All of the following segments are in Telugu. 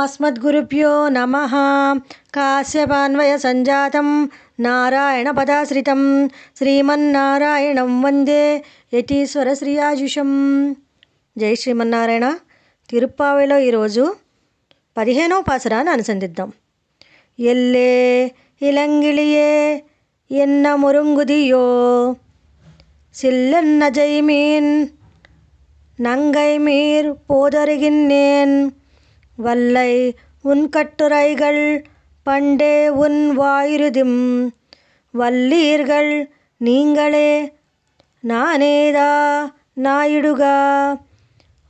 అస్మద్గురుభ్యో నమ కాశ్యపాన్వయ సంజాతం నారాయణపదాశ్రితం శ్రీమన్నారాయణం వందే యతీశ్వర శ్రీయాజుషం జై శ్రీమన్నారాయణ తిరుప్పావిలో ఈరోజు పదిహేనవ పాసరాన్ని అనుసంధిద్దాం ఎల్లే ఇలంగిళియే ఎన్న మురుంగుదియో சில்லென்ன ஜெய்மீன் நங்கை மீர் போதருகின்றேன் வல்லை உன் கட்டுரைகள் பண்டே உன் வாயுருதிம். வல்லீர்கள் நீங்களே நானேதா நாயிடுகா.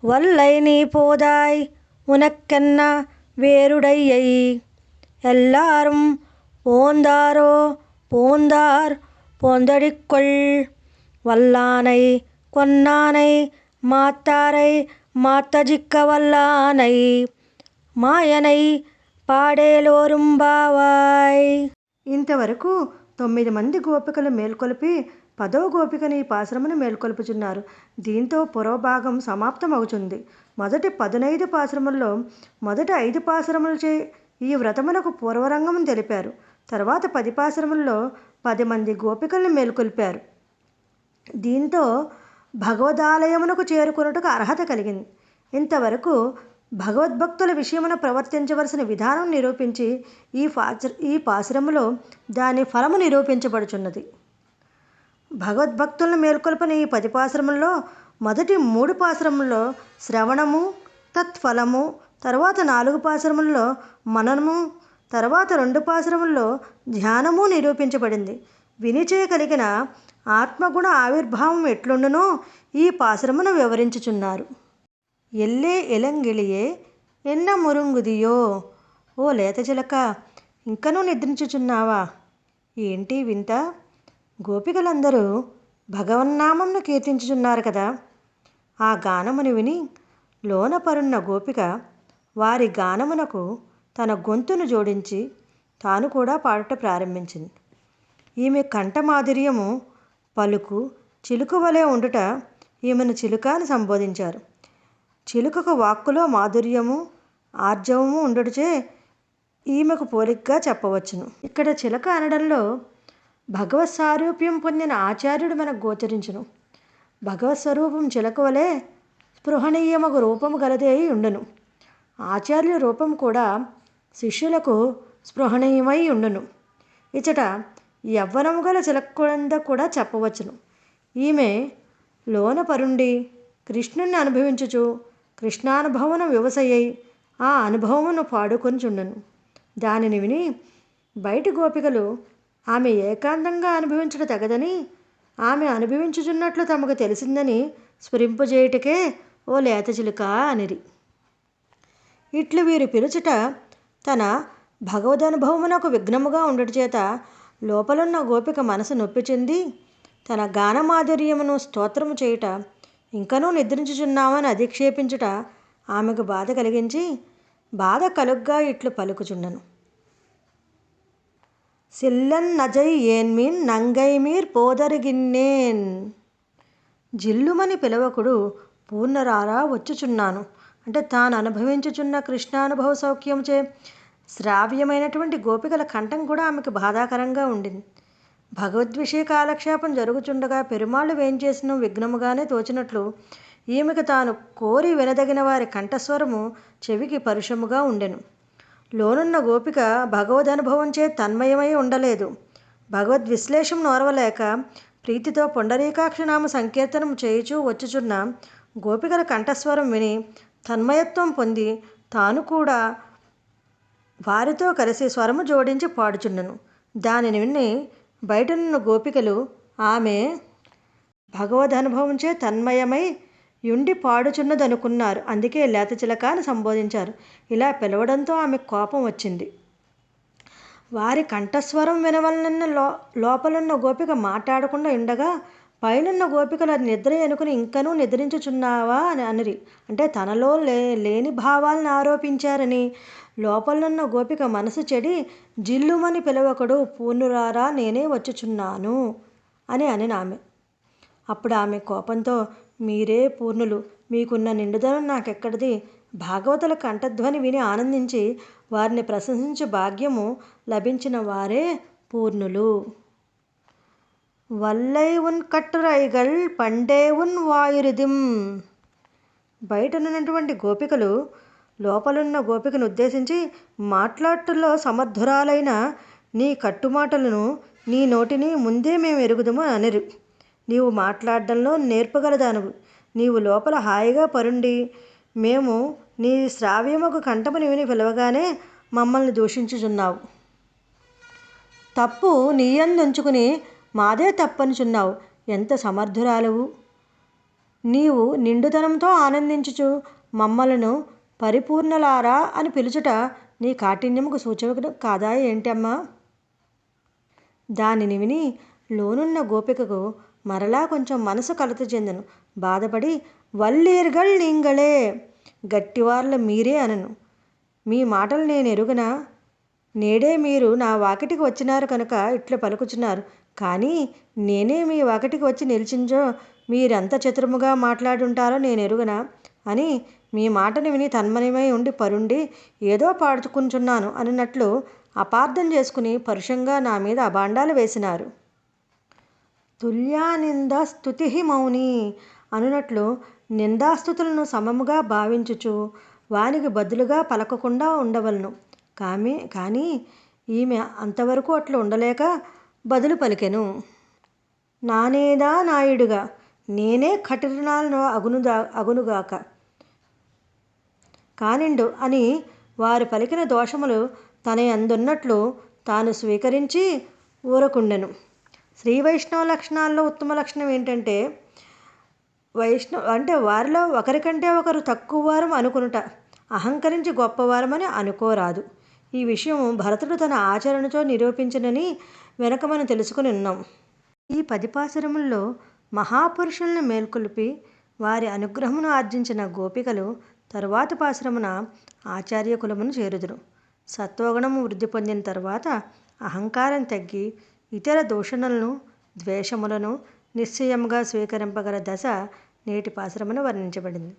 வல்லை நீ போதாய் உனக்கென்ன வேறுடையை எல்லாரும் போந்தாரோ போந்தார் போந்தடிக்கொள். வல்லானை கொன்னானை மாத்தாரை மாத்தஜிக்க வல்லானை. మాయనై పాడేలోరుంబావాయ్ ఇంతవరకు తొమ్మిది మంది గోపికలు మేల్కొలిపి పదవ గోపికని ఈ పాశ్రమను మేల్కొల్పుచున్నారు. దీంతో పురోభాగం సమాప్తమవుతుంది మొదటి పదునైదు పాశ్రమంలో మొదటి ఐదు పాశ్రములచే ఈ వ్రతమునకు పూర్వరంగం తెలిపారు. తర్వాత పది పాశ్రముల్లో పది మంది గోపికలను మేల్కొల్పారు. దీంతో భగవదాలయమునకు చేరుకున్నట్టుకు అర్హత కలిగింది. ఇంతవరకు భగవద్భక్తుల విషయమున ప్రవర్తించవలసిన విధానం నిరూపించి ఈ పాచ ఈ పాశ్రములో దాని ఫలము నిరూపించబడుచున్నది. భగవద్భక్తులను మేల్కొల్పని ఈ పది పాశ్రమంలో మొదటి మూడు పాశ్రమంలో శ్రవణము తత్ఫలము తర్వాత నాలుగు పాశ్రమంలో మననము తర్వాత రెండు పాశ్రముల్లో ధ్యానము నిరూపించబడింది. వినిచే కలిగిన ఆత్మగుణ ఆవిర్భావం ఎట్లుండునో ఈ పాశ్రమును వివరించుచున్నారు. ఎల్లే ఎలంగిళియే ఎన్న మురుంగుదియో? ఓ లేత చిలక ఇంకనూ నిద్రించుచున్నావా? ఏంటి వింత? గోపికలందరూ భగవన్నామంను కీర్తించుచున్నారు కదా? ఆ గానమును విని లోన పరున్న గోపిక వారి గానమునకు తన గొంతును జోడించి తాను కూడా పాడట ప్రారంభించింది. ఈమె కంఠమాధుర్యము పలుకు చిలుక వలె ఉండుట ఈమెను చిలుక అని సంబోధించారు. చిలుకకు వాక్కులో మాధుర్యము ఆర్జవము ఉండుటచే ఈమెకు పోలికగా చెప్పవచ్చును. ఇక్కడ చిలక అనడంలో భగవత్ సారూప్యం పొందిన ఆచార్యుడు మనకు గోచరించును. భగవత్ స్వరూపం చిలక వలె స్పృహణీయమగు రూపము గలదే అయి ఉండును. ఆచార్యుల రూపం కూడా శిష్యులకు స్పృహణీయమై ఉండును. ఇచట యవ్వనము గల చిలకంద కూడా చెప్పవచ్చును. ఈమె లోన పరుండి కృష్ణుని అనుభవించుచు కృష్ణానుభవన వ్యవసయ్యై ఆ అనుభవమును పాడుకొనిచుండను. దానిని విని బయటి గోపికలు ఆమె ఏకాంతంగా అనుభవించడం తగదని ఆమె అనుభవించుచున్నట్లు తమకు తెలిసిందని స్ఫురింపజేయుటకే ఓ లేత చిలుక అనిరి. ఇట్లు వీరు పిలుచుట తన భగవదనుభవమునకు విఘ్నముగా ఉండట చేత లోపలున్న గోపిక మనసు నొప్పి చెంది తన గానమాధుర్యమును స్తోత్రము చేయుట ఇంకనూ నిద్రించుచున్నామని అధిక్షేపించుట ఆమెకు బాధ కలిగించి బాధ కలుగ్గా ఇట్లు పలుకుచుండను. సిల్లన్ నజై ఏన్మీన్ నంగైమీర్ పోదరిగిన్నేన్ జిల్లుమని పిలవకుడు పూర్ణరారా వచ్చుచున్నాను. అంటే తాను అనుభవించుచున్న కృష్ణానుభవ సౌఖ్యంచే శ్రావ్యమైనటువంటి గోపికల కంఠం కూడా ఆమెకు బాధాకరంగా ఉండింది. భగవద్విషయ కాలక్షేపం జరుగుచుండగా పెరుమాళ్ళు వేంచేసిన విఘ్నముగానే తోచినట్లు ఈమెకు తాను కోరి వినదగిన వారి కంఠస్వరము చెవికి పరుషముగా ఉండెను. లోనున్న గోపిక భగవదనుభవంచే తన్మయమై ఉండలేదు. భగవద్ విశ్లేషం నోరవలేక ప్రీతితో పుండరీకాక్షనామ సంకీర్తనం చేయుచూ వచ్చుచున్న గోపికల కంఠస్వరం విని తన్మయత్వం పొంది తాను కూడా వారితో కలిసి స్వరము జోడించి పాడుచుండెను. దానిని విని బయటనున్న గోపికలు ఆమె భగవదనుభవంచే తన్మయమై యుండి పాడుచున్నదనుకున్నారు. అందుకే లేత అని సంబోధించారు. ఇలా పిలవడంతో ఆమె కోపం వచ్చింది. వారి కంఠస్వరం వినవలనన్న లో లోపలున్న గోపిక మాట్లాడకుండా ఉండగా పైనున్న గోపికలు అది నిద్ర అనుకుని ఇంకనూ నిద్రించుచున్నావా అని అనిరి. అంటే తనలో లే లేని భావాలను ఆరోపించారని. లోపలనున్న గోపిక మనసు చెడి జిల్లుమని పిలవకడు పూర్ణురారా నేనే వచ్చుచున్నాను అని అని ఆమె. అప్పుడు ఆమె కోపంతో మీరే పూర్ణులు మీకున్న నిండుదనం నాకెక్కడిది? భాగవతుల కంఠధ్వని విని ఆనందించి వారిని ప్రశంసించే భాగ్యము లభించిన వారే పూర్ణులు. వల్లై ఉన్ కట్టురైగల్ పండే ఉన్ వాయురిదిం. బయటనున్నటువంటి గోపికలు లోపలున్న గోపికను ఉద్దేశించి మాట్లాట్టులో సమర్థురాలైన నీ కట్టుమాటలను నీ నోటిని ముందే మేము ఎరుగుదము అనరు. నీవు మాట్లాడడంలో నేర్పగలదాను నీవు లోపల హాయిగా పరుండి. మేము నీ శ్రావ్యముకు కంఠముని విని పిలవగానే మమ్మల్ని దూషించుచున్నావు. తప్పు నీయందుంచుకుని మాదే తప్పనుచున్నావు. ఎంత సమర్థురాలవు? నీవు నిండుతనంతో ఆనందించుచు మమ్మలను పరిపూర్ణలారా అని పిలుచుట నీ కాఠిన్యముకు సూచన కాదా ఏంటమ్మా దానిని విని లోనున్న గోపికకు మరలా కొంచెం మనసు కలత చెందను. బాధపడి వల్లీర్గల్ నీంగళే గట్టివార్ల మీరే అనను. మీ మాటలు నేను ఎరుగనా? నేడే మీరు నా వాకిటికి వచ్చినారు కనుక ఇట్లా పలుకుచున్నారు. కానీ నేనే మీ ఒకటికి వచ్చి నిలిచించో మీరెంత చతురముగా మాట్లాడుంటారో నేను ఎరుగనా? అని మీ మాటను విని తన్మయమై ఉండి పరుండి ఏదో పాడుకుంటున్నాను అన్నట్లు అపార్థం చేసుకుని పరుషంగా నా మీద అభాండాలు వేసినారు. తుల్యానింద స్థుతి మౌని అనునట్లు నిందాస్తుతులను సమముగా భావించుచు వానికి బదులుగా పలకకుండా ఉండవలను. కామే కానీ ఈమె అంతవరకు అట్లు ఉండలేక బదులు పలికెను. నానేదా నాయుడుగా నేనే కఠినాలను అగునుదా అగునుగాక. కానిండు అని వారు పలికిన దోషములు తన అందున్నట్లు తాను స్వీకరించి ఊరకుండెను. శ్రీ వైష్ణవ లక్షణాల్లో ఉత్తమ లక్షణం ఏంటంటే వైష్ణవ అంటే వారిలో ఒకరికంటే ఒకరు తక్కువ వారం అనుకునుట అహంకరించి గొప్పవారమని అనుకోరాదు. ఈ విషయం భరతుడు తన ఆచరణతో నిరూపించనని వెనక మనం తెలుసుకుని ఉన్నాం. ఈ పది మహాపురుషులను మేల్కొల్పి వారి అనుగ్రహమును ఆర్జించిన గోపికలు తరువాత పాశ్రమున ఆచార్య కులమును చేరుదురు. సత్వగుణము వృద్ధి పొందిన తర్వాత అహంకారం తగ్గి ఇతర దూషణలను ద్వేషములను నిశ్చయముగా స్వీకరింపగల దశ నేటి పాశ్రమను వర్ణించబడింది.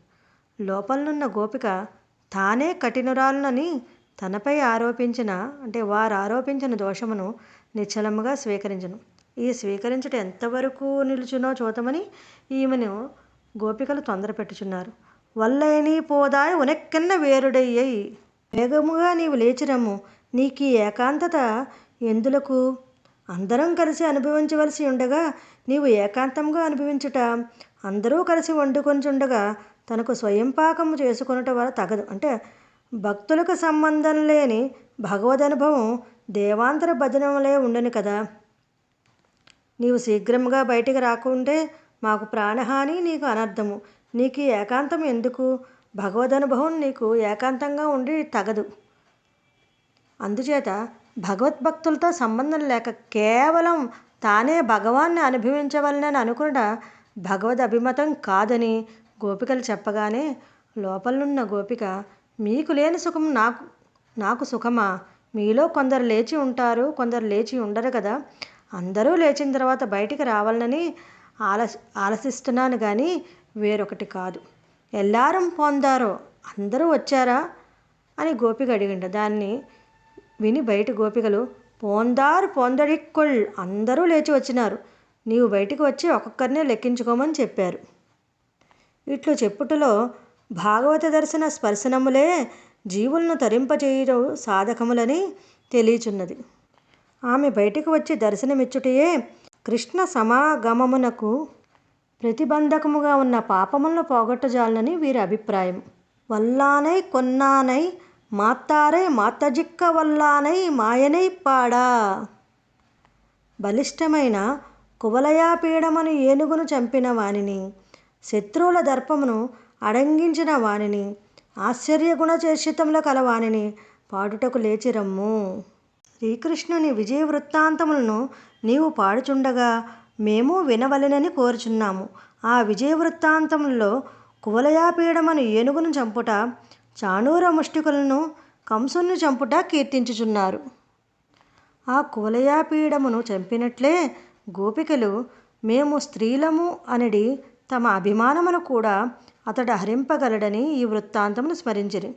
లోపలనున్న గోపిక తానే కఠినురాలునని తనపై ఆరోపించిన అంటే వారు ఆరోపించిన దోషమును నిశ్చలముగా స్వీకరించను. ఈ స్వీకరించుట ఎంతవరకు నిలుచునో చూతమని ఈమెను గోపికలు తొందర పెట్టుచున్నారు. వల్లైని పోదాయి ఉనెక్కన్న వేరుడయ్యయి వేగముగా నీవు లేచిరమ్ము నీకు ఏకాంతత ఎందులకు? అందరం కలిసి అనుభవించవలసి ఉండగా నీవు ఏకాంతంగా అనుభవించుట అందరూ కలిసి వండుకొని ఉండగా తనకు స్వయం పాకము చేసుకొనుట వల్ల తగదు. అంటే భక్తులకు సంబంధం లేని భగవదనుభవం దేవాంతర భజనములే ఉండను కదా. నీవు శీఘ్రముగా బయటికి రాకుంటే మాకు ప్రాణహాని నీకు అనర్థము. నీకు ఏకాంతం ఎందుకు? భగవదనుభవం నీకు ఏకాంతంగా ఉండి తగదు. అందుచేత భగవద్భక్తులతో సంబంధం లేక కేవలం తానే భగవాన్ని అనుభవించవలనని అనుకున్న భగవద్ అభిమతం కాదని గోపికలు చెప్పగానే లోపలనున్న గోపిక మీకు లేని సుఖం నాకు నాకు సుఖమా? మీలో కొందరు లేచి ఉంటారు కొందరు లేచి ఉండరు కదా. అందరూ లేచిన తర్వాత బయటికి రావాలని ఆలస్ ఆలసిస్తున్నాను కానీ వేరొకటి కాదు. ఎల్లారం పొందారో అందరూ వచ్చారా? అని గోపిక అడిగిండు. దాన్ని విని బయట గోపికలు పోందారు పొందడిక్కుల్ అందరూ లేచి వచ్చినారు. నీవు బయటికి వచ్చి ఒక్కొక్కరినే లెక్కించుకోమని చెప్పారు. ఇట్లు చెప్పుటలో భాగవత దర్శన స్పర్శనములే జీవులను తరింపజేయడం సాధకములని తెలియచున్నది. ఆమె బయటికి వచ్చి దర్శనమిచ్చుటయే కృష్ణ సమాగమమునకు ప్రతిబంధకముగా ఉన్న పాపములను పోగొట్టజాలనని వీరి అభిప్రాయం. వల్లానై కొన్నానై మాత్తారై మాత్తజిక్క వల్లానై మాయనై పాడా. బలిష్టమైన కువలయాపీడమను ఏనుగును చంపిన వానిని శత్రువుల దర్పమును అడంగించిన వానిని ఆశ్చర్యగుణ చేషితముల కలవానిని పాడుటకు లేచిరమ్ము. శ్రీకృష్ణుని విజయ వృత్తాంతములను నీవు పాడుచుండగా మేము వినవలెనని కోరుచున్నాము. ఆ విజయ వృత్తాంతములలో కువలయాపీడమను ఏనుగును చంపుట చాణూర ముష్టికులను కంసుని చంపుట కీర్తించుచున్నారు. ఆ కువలయాపీడమును చంపినట్లే గోపికలు మేము స్త్రీలము అనడి తమ అభిమానమును కూడా అతడు హరింపగలడని ఈ వృత్తాంతమును స్మరించిరి.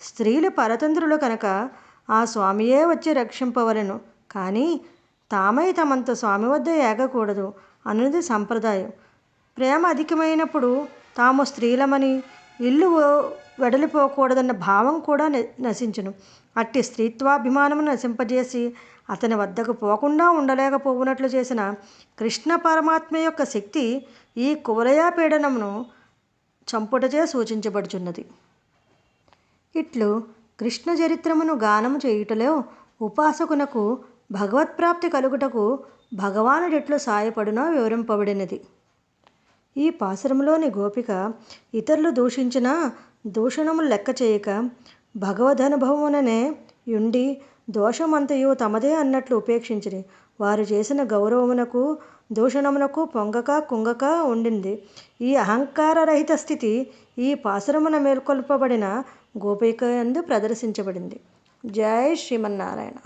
స్త్రీలు పరతంత్రులు కనుక ఆ స్వామియే వచ్చి రక్షింపవలెను. కానీ తామై తమంత స్వామి వద్ద ఏగకూడదు అన్నది సంప్రదాయం. ప్రేమ అధికమైనప్పుడు తాము స్త్రీలమని ఇల్లు వెడలిపోకూడదన్న భావం కూడా నశించును. అట్టి స్త్రీత్వాభిమానము నశింపజేసి అతని వద్దకు పోకుండా ఉండలేకపోవునట్లు చేసిన కృష్ణ పరమాత్మ యొక్క శక్తి ఈ కువలయా పీడనమును చంపుటచే సూచించబడుచున్నది. ఇట్లు కృష్ణ చరిత్రమును గానము చేయుటలో ఉపాసకునకు భగవత్ప్రాప్తి కలుగుటకు భగవానుడెట్లు సాయపడునో వివరింపబడినది. ఈ పాసురంలోని గోపిక ఇతరులు దూషించిన దూషణము లెక్క చేయక భగవదనుభవముననే యుండి దోషమంతయు తమదే అన్నట్లు ఉపేక్షించిరి. వారు చేసిన గౌరవమునకు దూషణమునకు పొంగక కుంగక ఉండింది. ఈ అహంకార రహిత స్థితి ఈ పాసురమున మేల్కొల్పబడిన గోపిక ఎందు ప్రదర్శించబడింది. జై శ్రీమన్నారాయణ.